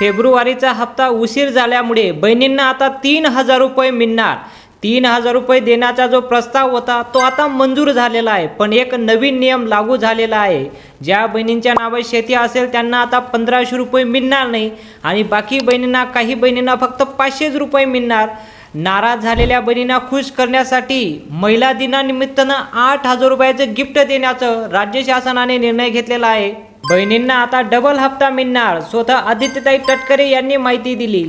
फेब्रुवारीचा हप्ता उशीर झाल्यामुळे बहिणींना आता तीन हजार रुपये मिळणार. तीन हजार रुपये देण्याचा जो प्रस्ताव होता तो आता मंजूर झालेला आहे. पण एक नवीन नियम लागू झालेला आहे. ज्या बहिणींच्या नावे शेती असेल त्यांना आता पंधराशे रुपये मिळणार नाही. आणि बाकी बहिणींना काही बहिणींना फक्त पाचशेच रुपये मिळणार. नाराज झालेल्या बहिणींना खुश करण्यासाठी महिला दिनानिमित्तानं आठ हजार रुपयाचं गिफ्ट देण्याचं राज्य शासनाने निर्णय घेतलेला आहे. बहिणींना आता डबल हप्ता मिळणार स्वतः आदित्यताई तटकरे यांनी माहिती दिली.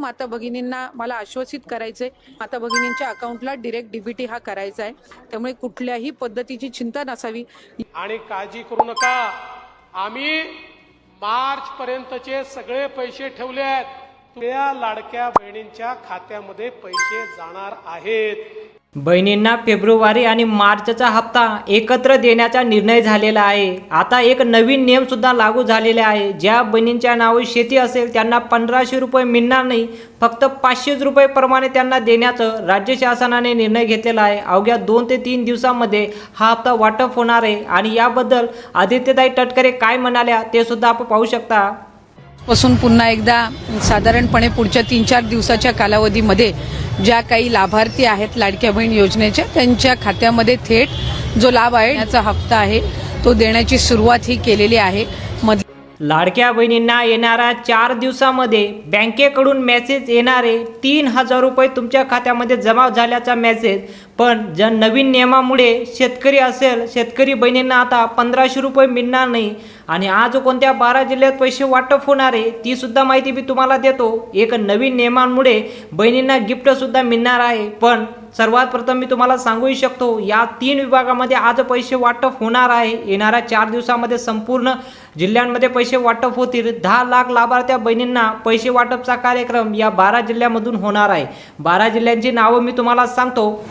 माता भगिनींना मला आश्वासित करायचंय माता भगिनींच्या अकाउंटला डिरेक्ट डीबीटी हा करायचा आहे त्यामुळे कुठल्याही पद्धतीची चिंता नसावी. आणि काळजी करू नका. आम्ही मार्च पर्यंतचे सगळे पैसे ठेवले आहेत. लाडक्या बहिणींच्या खात्यामध्ये पैसे जाणार आहेत. बहिणींना फेब्रुवारी आणि मार्चचा हप्ता एकत्र देण्याचा निर्णय झालेला आहे. आता एक नवीन नियमसुद्धा लागू झालेले आहे. ज्या बहिणींच्या नावे शेती असेल त्यांना पंधराशे रुपये मिळणार नाही. फक्त पाचशेच रुपये प्रमाणे त्यांना देण्याचं राज्य शासनाने निर्णय घेतलेला आहे. अवघ्या दोन ते तीन दिवसामध्ये हा हप्ता वाटप होणार आहे. आणि याबद्दल आदित्यताई तटकरे काय म्हणाल्या ते सुद्धा आपण पाहू शकता. पासून पुन्हा एकदा साधारणपणे पुढच्या तीन चार दिवसाच्या कालावधीमध्ये ज्या काही लाभार्थी आहेत लाडक्या बहीण योजनेच्या त्यांच्या खात्यामध्ये थेट जो लाभ आहे याचा हप्ता आहे तो देण्याची सुरुवात ही केलेली आहे. लाडक्या बहिणींना येणाऱ्या चार दिवसामध्ये बँकेकडून मेसेज येणारे तीन हजार रुपये तुमच्या खात्यामध्ये जमा झाल्याचा मेसेज पण ज्या नवीन नियमामुळे शेतकरी असेल शेतकरी बहिणींना आता पंधराशे रुपये मिळणार नाही. आणि आज कोणत्या बारा जिल्ह्यात पैसे वाटप होणार आहे ती सुद्धा माहिती मी तुम्हाला देतो. एक नवीन नियमांमुळे बहिणींना गिफ्टसुद्धा मिळणार आहे. पण सर्वात प्रथम मी तुम्हाला सांगूही शकतो या तीन विभागामध्ये आज पैसे वाटप होणार आहे. येणाऱ्या चार दिवसामध्ये संपूर्ण जिल्ह्यांमध्ये पैसे वाटप होतील. दहा लाख लाभार्थ्या बहिणींना पैसे वाटपचा कार्यक्रम या बारा जिल्ह्यामधून होणार आहे. बारा जिल्ह्यांची नावं मी तुम्हाला सांगतो.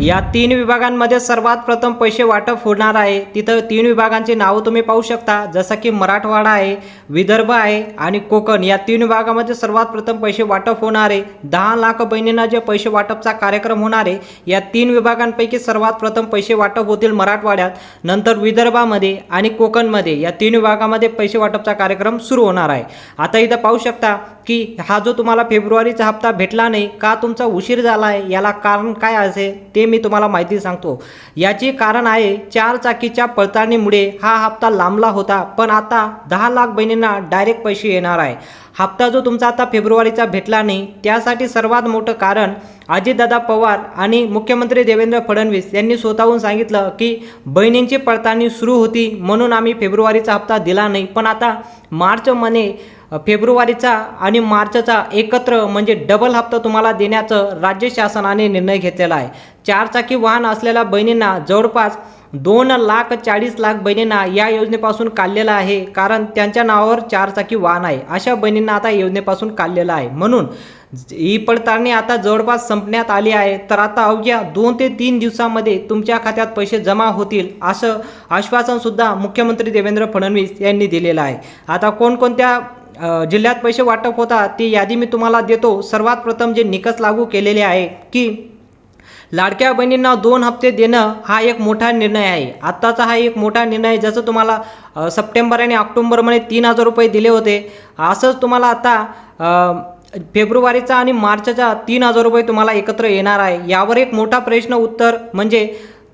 या तीन विभागांमध्ये सर्वात प्रथम पैसे वाटप होणार आहे. तिथं तीन विभागांची नावं तुम्ही पाहू शकता. जसं की मराठवाडा आहे विदर्भ आहे आणि कोकण. या तीन विभागामध्ये सर्वात प्रथम पैसे वाटप होणार आहे. दहा लाख बहिणींना जे पैसे वाटपचा कार्यक्रम होणार आहे या तीन विभागांपैकी सर्वात प्रथम पैसे वाटप होतील मराठवाड्यात नंतर विदर्भामध्ये आणि कोकणमध्ये. या तीन विभागामध्ये पैसे वाटपचा कार्यक्रम सुरू होणार आहे. आता इथं पाहू शकता की हा जो तुम्हाला फेब्रुवारीचा हप्ता भेटला नाही का तुमचा उशीर झाला आहे? याला कारण काय असेल ते मी तुम्हाला माहिती सांगतो. याचे कारण आहे चार चाकीच्या पडताळणीमुळे हा हप्ता लांबला होता पण आता दहा लाख बहिणींना डायरेक्ट पैसे येणार आहे. हप्ता जो तुमचा आता फेब्रुवारीचा भेटला नाही त्यासाठी सर्वात मोठं कारण अजितदादा पवार आणि मुख्यमंत्री देवेंद्र फडणवीस यांनी स्वतःहून सांगितलं की बहिणींची पडताळणी सुरू होती म्हणून आम्ही फेब्रुवारीचा हप्ता दिला नाही. पण आता मार्च महिने फेब्रुवारीचा आणि मार्चचा एकत्र म्हणजे डबल हप्ता तुम्हाला देण्याचं राज्य शासनाने निर्णय घेतलेला आहे. चारचाकी वाहन असलेल्या बहिणींना जवळपास दोन लाख चाळीस लाख बहिणींना या योजनेपासून काढलेला आहे कारण त्यांच्या नावावर चारचाकी वाहन आहे. अशा बहिणींना आता योजनेपासून काढलेलं आहे. म्हणून ही पडताळणी आता जवळपास संपण्यात आली आहे. तर आता अवघ्या दोन ते तीन दिवसामध्ये तुमच्या खात्यात पैसे जमा होतील असं आश्वासनसुद्धा मुख्यमंत्री देवेंद्र फडणवीस यांनी दिलेलं आहे. आता कोणकोणत्या जिल्ह्यात पैसे वाटप होता ती यादी मी तुम्हाला देतो. सर्वात प्रथम जे निकष लागू केलेले आहे की लाडक्या बहिणींना दोन हप्ते देणं हा एक मोठा निर्णय आहे. आत्ताचा हा एक मोठा निर्णय आहे. जसं तुम्हाला सप्टेंबर आणि ऑक्टोंबरमध्ये तीन हजार रुपये दिले होते असंच तुम्हाला आता फेब्रुवारीचा आणि मार्चचा तीन हजार रुपये तुम्हाला एकत्र येणार आहे. यावर एक मोठा प्रश्न उत्तर म्हणजे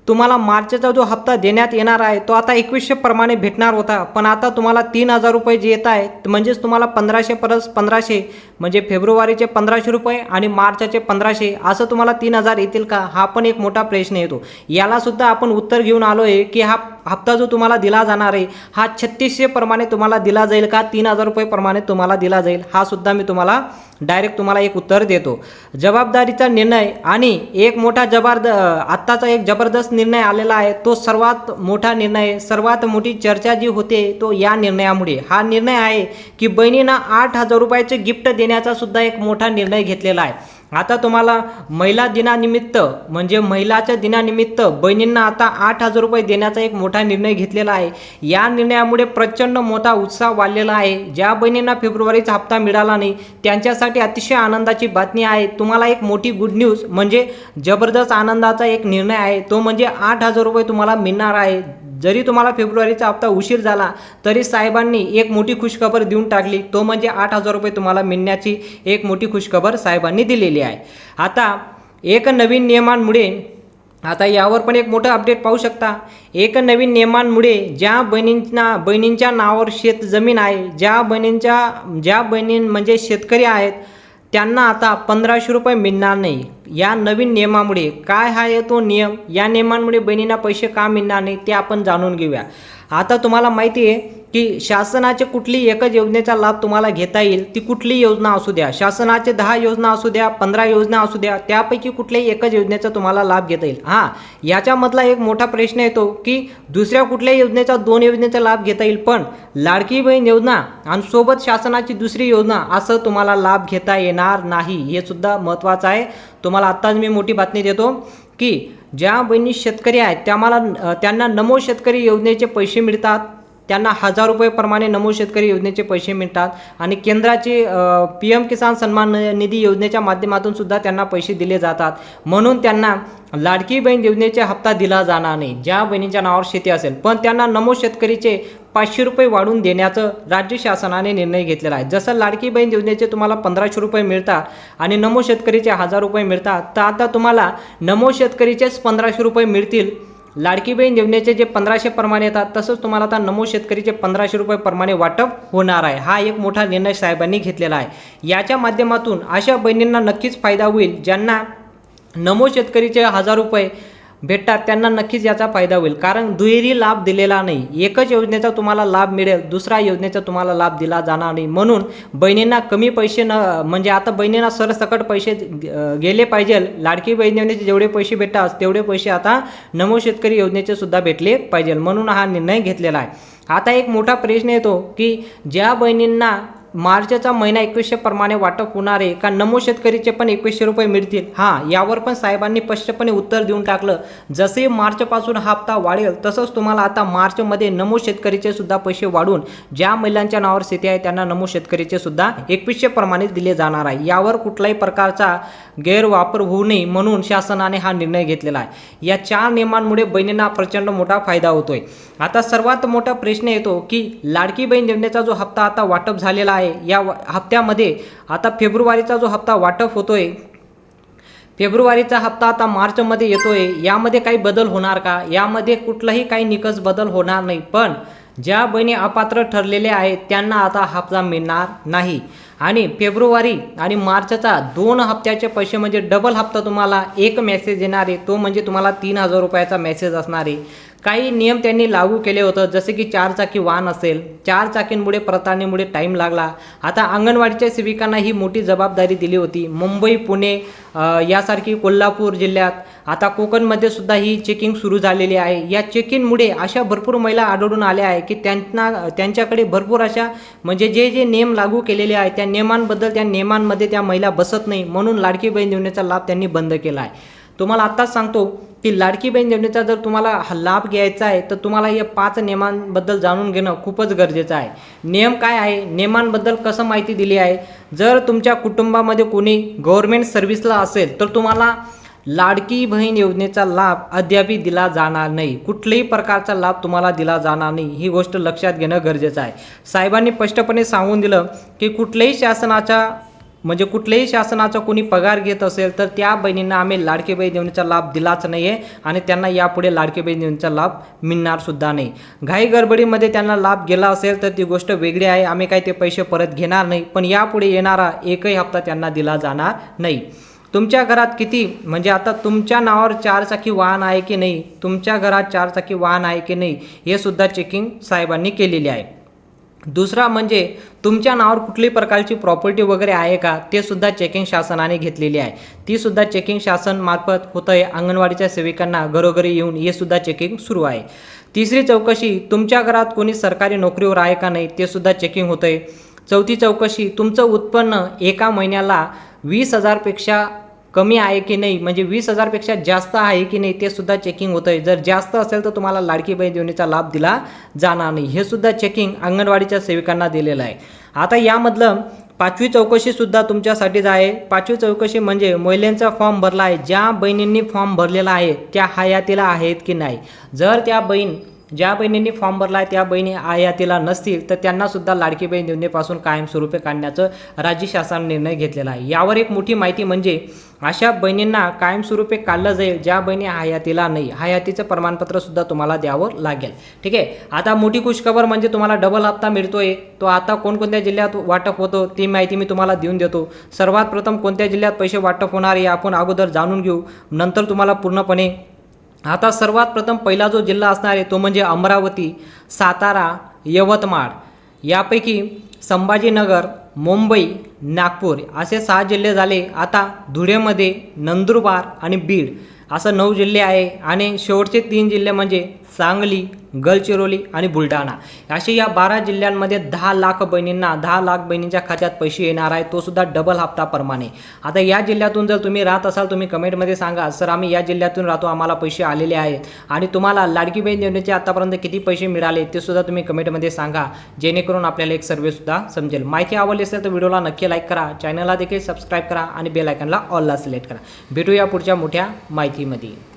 तुम्हाला मार्चचा जो हप्ता देण्यात येणार आहे तो आता एकवीसशे प्रमाणे भेटणार होता. पण आता तुम्हाला तीन हजार रुपये जे येत आहे म्हणजेच तुम्हाला पंधराशे परस पंधराशे म्हणजे फेब्रुवारीचे पंधराशे रुपये आणि मार्चचे पंधराशे असं तुम्हाला तीन हजार येतील का? हा पण एक मोठा प्रश्न येतो. यालासुद्धा आपण उत्तर घेऊन आलो आहे की हा हप्ता जो तुम्हाला दिला जाणार आहे हा छत्तीसशे प्रमाणे तुम्हाला दिला जाईल का? तीन हजार रुपये प्रमाणे तुम्हाला दिला जाईल हा सुद्धा मी तुम्हाला डायरेक्ट तुम्हाला एक उत्तर देतो. जबाबदारीचा निर्णय आणि एक मोठा जबरद आत्ताचा एक जबरदस्त निर्णय आलेला आहे तो सर्वात मोठा निर्णय सर्वात मोठी चर्चा जी होते तो या निर्णयामुळे. हा निर्णय आहे की बहिणींना आठ हजार रुपयाचे गिफ्ट देण्याचा सुद्धा एक मोठा निर्णय घेतलेला आहे. आता तुम्हाला महिला दिनानिमित्त म्हणजे महिलाच्या दिनानिमित्त बहिणींना आता आठ हजार रुपये देण्याचा एक मोठा निर्णय घेतलेला आहे. या निर्णयामुळे प्रचंड मोठा उत्साह वाढलेला आहे. ज्या बहिणींना फेब्रुवारीचा हप्ता मिळाला नाही त्यांच्यासाठी अतिशय आनंदाची बातमी आहे. तुम्हाला एक मोठी गुड न्यूज म्हणजे जबरदस्त आनंदाचा एक निर्णय आहे. तो म्हणजे आठ हजार रुपये तुम्हाला मिळणार आहे. जरी तुम्हाला फेब्रुवारीचा हप्ता उशीर झाला तरी साहेबांनी एक मोठी खुशखबर देऊन टाकली. तो म्हणजे आठ हजार रुपये तुम्हाला मिळण्याची एक मोठी खुशखबर साहेबांनी दिलेली आहे. आता एक नवीन नियमांमुळे आता यावर पण एक मोठं अपडेट पाहू शकता. एक नवीन नियमांमुळे ज्या बहिणींना बहिणींच्या नावावर शेत जमीन आहे ज्या बहिणींच्या ज्या बहिणी म्हणजे शेतकरी आहेत त्यांना आता पंधराशे रुपये मिळणार नाही. या नवीन नियमामुळे काय हा तो नियम? या नियमांमुळे बहिणींना पैसे का मिळणार नाही ते आपण जाणून घेऊया. आता तुम्हाला माहिती आहे की शासनाचे कुठली एकच योजनेचा लाभ तुम्हाला घेता येईल ती कुठली योजना असू द्या. शासनाचे दहा योजना असू द्या पंधरा योजना असू द्या त्यापैकी कुठल्याही एकच योजनेचा तुम्हाला लाभ घेता येईल. हां याच्यामधला एक मोठा प्रश्न येतो की दुसऱ्या कुठल्याही योजनेचा दोन योजनेचा लाभ घेता येईल पण लाडकी बहीण योजना आणि सोबत शासनाची दुसरी योजना असं तुम्हाला लाभ घेता येणार नाही. हे सुद्धा महत्त्वाचं आहे. तुम्हाला आत्ताच मी मोठी बातमी देतो की ज्या बहिणी शेतकरी आहेत त्या मला त्यांना नमो शेतकरी योजनेचे पैसे मिळतात त्यांना हजार रुपयेप्रमाणे नमो शेतकरी योजनेचे पैसे मिळतात आणि केंद्राचे पी एम किसान सन्मान निधी योजनेच्या माध्यमातून सुद्धा त्यांना पैसे दिले जातात. म्हणून त्यांना लाडकी बहीण योजनेचे हप्ता दिला जाणार नाही. ज्या बहिणीच्या नावावर शेती असेल पण त्यांना नमो शेतकरीचे पाचशे रुपये वाढून देण्याचं राज्य शासनाने निर्णय घेतलेला आहे. जसं लाडकी बहीण योजनेचे तुम्हाला पंधराशे रुपये मिळतात आणि नमो शेतकरीचे हजार रुपये मिळतात तर आता तुम्हाला नमो शेतकरीचेच पंधराशे रुपये मिळतील. लाडकी बहीण योजनेचे जे पंधराशे प्रमाणे येतात तसंच तुम्हाला आता नमो शेतकरीचे पंधराशे रुपये प्रमाणे वाटप होणार आहे. हा एक मोठा निर्णय साहेबांनी घेतलेला आहे. याच्या माध्यमातून अशा बहिणींना नक्कीच फायदा होईल ज्यांना नमो शेतकरीचे हजार रुपये भेटतात त्यांना नक्कीच याचा फायदा होईल. कारण दुहेरी लाभ दिलेला नाही. एकच योजनेचा तुम्हाला लाभ मिळेल दुसऱ्या योजनेचा तुम्हाला लाभ दिला जाणार नाही. म्हणून बहिणींना कमी पैसे न म्हणजे आता बहिणींना सरसकट पैसे गेले पाहिजे. लाडकी बहीण योजनेचे जेवढे पैसे भेटतात तेवढे पैसे आता नमो शेतकरी योजनेचे सुद्धा भेटले पाहिजे. म्हणून हा निर्णय घेतलेला आहे. आता एक मोठा प्रश्न येतो की ज्या बहिणींना मार्चचा महिना एकवीसशे प्रमाणे वाटप होणारे का नमो शेतकरीचे पण एकवीसशे रुपये मिळतील. हां यावर पण साहेबांनी स्पष्टपणे उत्तर देऊन टाकलं. जसे मार्चपासून हा हप्ता वाढेल तसंच तुम्हाला आता मार्चमध्ये नमो शेतकरीचे सुद्धा पैसे वाढून ज्या महिलांच्या नावावर शेती आहे त्यांना नमो शेतकरीचे सुद्धा एकवीसशे प्रमाणे दिले जाणार आहे. यावर कुठलाही प्रकारचा गैरवापर होऊ नये म्हणून शासनाने हा निर्णय घेतलेला आहे. या चार नियमांमुळे बहिणींना प्रचंड मोठा फायदा होतोय. आता सर्वात मोठा प्रश्न येतो की लाडकी बहीण योजनेचा जो हप्ता आता वाटप झालेला आहे या हप्त्यामध्ये आता फेब्रुवारीचा जो हप्ता वाटप होतोय फेब्रुवारीचा हप्ता आता मार्चमध्ये येतोय. यामध्ये काही बदल होणार का? यामध्ये कुठलाही काही निकष बदल होणार नाही. पण ज्या बहिणी अपात्र ठरलेल्या आहेत त्यांना आता हप्ता मिळणार नाही. आणि फेब्रुवारी आणि मार्चचा दोन हप्त्याचे पैसे म्हणजे डबल हप्ता तुम्हाला एक मेसेज येणार आहे. तो म्हणजे तुम्हाला तीन हजार रुपयाचा मेसेज असणार आहे. काही नियम त्यांनी लागू केले होतं जसे की चारचाकी वाहन असेल चार चाकींमुळे प्रतारणीमुळे टाईम लागला. आता अंगणवाडीच्या सेविकांना ही मोठी जबाबदारी दिली होती. मुंबई पुणे यासारखी कोल्हापूर जिल्ह्यात. आता कोकणमध्ये सुद्धा ही चेकिंग सुरू झालेली आहे. या चेकिंगमुळे अशा भरपूर महिला आढळून आल्या आहे की त्यांना त्यांच्याकडे भरपूर अशा म्हणजे जे जे नियम लागू केलेले आहेत त्या नियमांबद्दल त्या नियमांमध्ये त्या महिला बसत नाही. म्हणून लाडकी बहीण योजनेचा लाभ त्यांनी बंद केला आहे. तुम्हाला आत्ताच सांगतो की लाडकी बहीण योजनेचा जर तुम्हाला हा लाभ घ्यायचा आहे तर तुम्हाला या पाच नियमांबद्दल जाणून घेणं खूपच गरजेचं आहे. नियम काय आहे? नियमांबद्दल कसं माहिती दिली आहे? जर तुमच्या कुटुंबामध्ये कोणी गव्हर्मेंट सर्व्हिसला असेल तर तुम्हाला लाडकी बहीण योजनेचा लाभ अद्याप दिला जाणार नाही. कुठल्याही प्रकारचा लाभ तुम्हाला दिला जाणार नाही ही गोष्ट लक्षात घेणं गरजेचं आहे. साहेबांनी स्पष्टपणे सांगून दिलं की कुठल्याही शासनाच्या म्हणजे कुठल्याही शासनाचा कोणी पगार घेत असेल तर त्या बहिणींना आम्ही लाडकी बहीण योजनेचा लाभ दिलाच नाही आहे आणि त्यांना यापुढे लाडकी बहीण योजनेचा लाभ मिळणार सुद्धा नाही. घाई गडबडीमध्ये त्यांना लाभ गेला असेल तर ती गोष्ट वेगळी आहे. आम्ही काही ते पैसे परत घेणार नाही पण यापुढे येणारा एकही हप्ता त्यांना दिला जाणार नाही. तुमच्या घरात किती म्हणजे आता तुमच्या नावावर चारचाकी वाहन आहे की नाही? तुमच्या घरात चारचाकी वाहन आहे की नाही? हे सुद्धा चेकिंग साहेबांनी केलेली आहे. दुसरा म्हणजे तुमच्या नावावर कुठली प्रकारची प्रॉपर्टी वगैरे आहे का ते सुद्धा चेकिंग शासनाने घेतलेली आहे. ती सुद्धा चेकिंग शासन मार्फत होतं आहे अंगणवाडीच्या सेविकांना घरोघरी येऊन हे सुद्धा चेकिंग सुरू आहे. तिसरी चौकशी तुमच्या घरात कोणी सरकारी नोकरीवर आहे का नाही ते सुद्धा चेकिंग होतं आहे चौथी चौकशी तुमचं उत्पन्न एका महिन्याला वीस हजारपेक्षा कमी आहे की नाही म्हणजे वीस हजारपेक्षा जास्त आहे की नाही ते सुद्धा चेकिंग होतं आहे जर जास्त असेल तर तुम्हाला लाडकी बहीण योजनेचा लाभ दिला जाणार नाही. हे सुद्धा चेकिंग अंगणवाडीच्या सेविकांना दिलेलं आहे. आता यामधलं पाचवी चौकशीसुद्धा तुमच्यासाठीच आहे. पाचवी चौकशी म्हणजे महिलांचा फॉर्म भरला आहे. ज्या बहिणींनी फॉर्म भरलेला आहे त्या हयातीला आहेत की नाही? जर त्या बहीण ज्या बहिणींनी फॉर्म भरला आहे त्या बहिणी आयातीला नसतील तर त्यांनासुद्धा लाडकी बहीण योजनेपासून कायमस्वरूपी काढण्याचं राज्य शासनाने निर्णय घेतलेला आहे. यावर एक मोठी माहिती म्हणजे अशा बहिणींना कायमस्वरूपी काढलं जाईल ज्या बहिणी हयातीला नाही. हयातीचं प्रमाणपत्रसुद्धा तुम्हाला द्यावं लागेल. ठीक आहे? आता मोठी खुशखबर म्हणजे तुम्हाला डबल हप्ता मिळतोय. तो आता कोणकोणत्या जिल्ह्यात वाटप होतो ती माहिती मी तुम्हाला देऊन देतो. सर्वात प्रथम कोणत्या जिल्ह्यात पैसे वाटप होणार हे आपण अगोदर जाणून घेऊ. नंतर तुम्हाला पूर्णपणे आता सर्वात प्रथम पहिला जो जिल्हा असणार आहे तो म्हणजे अमरावती सातारा यवतमाळ. यापैकी संभाजीनगर मुंबई नागपूर असे सहा जिल्हे झाले. आता धुळेमध्ये नंदुरबार आणि बीड असं नऊ जिल्हे आहे आणि शेवटचे तीन जिल्हे म्हणजे सांगली गडचिरोली आणि बुलढाणा. असे या बारा जिल्ह्यांमध्ये दहा लाख बहिणींना दहा लाख बहिणींच्या खात्यात पैसे येणार आहे तो सुद्धा डबल हप्ताप्रमाणे. आता या जिल्ह्यातून जर तुम्ही राहत असाल तुम्ही कमेंटमध्ये सांगा सर आम्ही या जिल्ह्यातून राहतो आम्हाला पैसे आलेले आहेत. आणि तुम्हाला लाडकी बहीण योजनेचे आतापर्यंत किती पैसे मिळाले ते सुद्धा तुम्ही कमेंटमध्ये सांगा जेणेकरून आपल्याला एक सर्वेसुद्धा समजेल. माहिती आवडली असेल तर व्हिडिओला नक्की लाईक करा चॅनलला देखील सबस्क्राईब करा आणि बेल आयकनला ऑलला सिलेक्ट करा. भेटूया पुढच्या मोठ्या माहितीमध्ये.